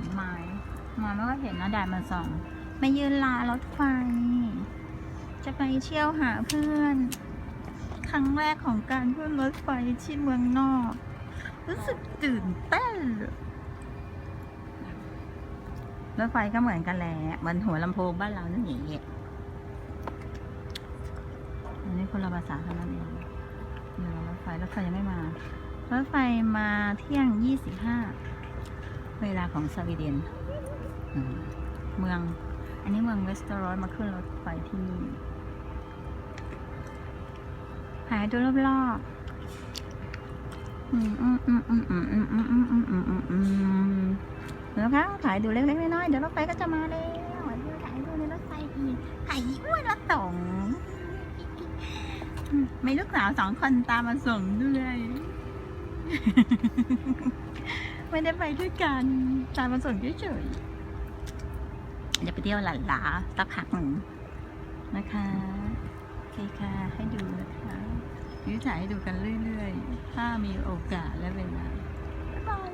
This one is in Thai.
นไม้มาไม่ก็เห็นนะแดดมันส่องมายืนรอรถไฟ จะไปเที่ยวหาเพื่อน ครั้งแรกของการขึ้นรถไฟที่เมืองนอก รู้สึกตื่นเต้นรถไฟก็เหมือนกันแหละมันหัวลำโพงบ้านเรานั่นเองอันนี้คนละภาษาเท่านั้นเองเดี๋ยวรถไฟรถไฟยังไม่มา รถไฟมาเที่ยงยี่สิบห้า เวลาของสวีเดนเมือง อันนี้เมืองเวสตอร์รอสมาขึ้นรถไฟที่นี่หายดูรอบๆเดี๋ยวครับถ่ายดูเล็กๆน้อยๆเดี๋ยวรถไฟก็จะมาแล้วถ่ายดูในรถไฟอีกถ่ายอ้วนรถตงไม่ลูกสาวสองคนตามมาส่งด้วย ไม่ได้ไปด้วยกันตามมาส่งเฉยๆจะไปเที่ยวหลันหลาสักพักหนึ่งนะคะโอเคค่ะ ให้ดูนะคะยื้อถ่ายให้ดูกันเรื่อยๆ ถ้ามีโอกาสและเวลาบ๊ายบาย